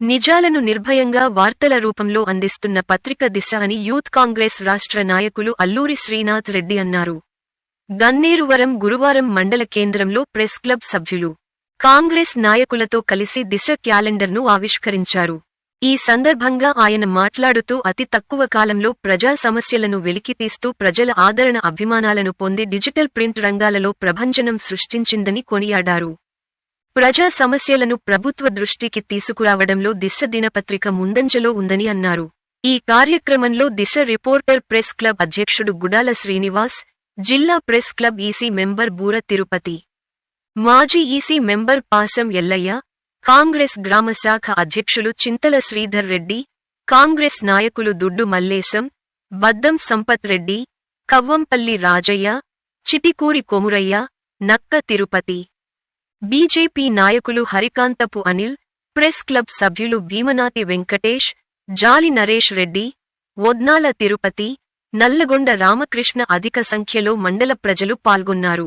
నిజాలను నిర్భయంగా వార్తల రూపంలో అందిస్తున్న పత్రిక దిశ అని యూత్ కాంగ్రెస్ రాష్ట్ర నాయకులు అల్లూరి శ్రీనాథ్ రెడ్డి అన్నారు. గన్నేరువరం గురువారం మండల కేంద్రంలో ప్రెస్ క్లబ్ సభ్యులు కాంగ్రెస్ నాయకులతో కలిసి దిశ క్యాలెండర్ను ఆవిష్కరించారు. ఈ సందర్భంగా ఆయన మాట్లాడుతూ అతి తక్కువ కాలంలో ప్రజా సమస్యలను వెలికితీస్తూ ప్రజల ఆదరణ అభిమానాలను పొంది డిజిటల్ ప్రింట్ రంగాలలో ప్రభంజనం సృష్టించిందని కొనియాడారు. ప్రజా సమస్యలను ప్రభుత్వ దృష్టికి తీసుకురావడంలో దిశ దినపత్రిక ముందంజలో ఉందని అన్నారు. ఈ కార్యక్రమంలో దిశ రిపోర్టర్ ప్రెస్ క్లబ్ అధ్యక్షుడు గుడాల శ్రీనివాస్ జిల్లా ప్రెస్ క్లబ్ ఈసీ మెంబర్ బూర తిరుపతి మాజీ ఈసీ మెంబర్ పాసం ఎల్లయ్య కాంగ్రెస్ గ్రామ శాఖ అధ్యక్షులు చింతల శ్రీధర్ రెడ్డి కాంగ్రెస్ నాయకులు దుడ్డు మల్లేశం బద్దం సంపత్ రెడ్డి కవ్వంపల్లి రాజయ్య చిటికూరి కొమురయ్య నక్క తిరుపతి. బీజేపీ నాయకులు హరికాంతపు అనిల్ ప్రెస్ క్లబ్ సభ్యులు భీమనాతి వెంకటేష్ జాలి నరేష్ రెడ్డి వద్నాల తిరుపతి నల్లగొండ రామకృష్ణ అధిక సంఖ్యలో మండల ప్రజలు పాల్గొన్నారు.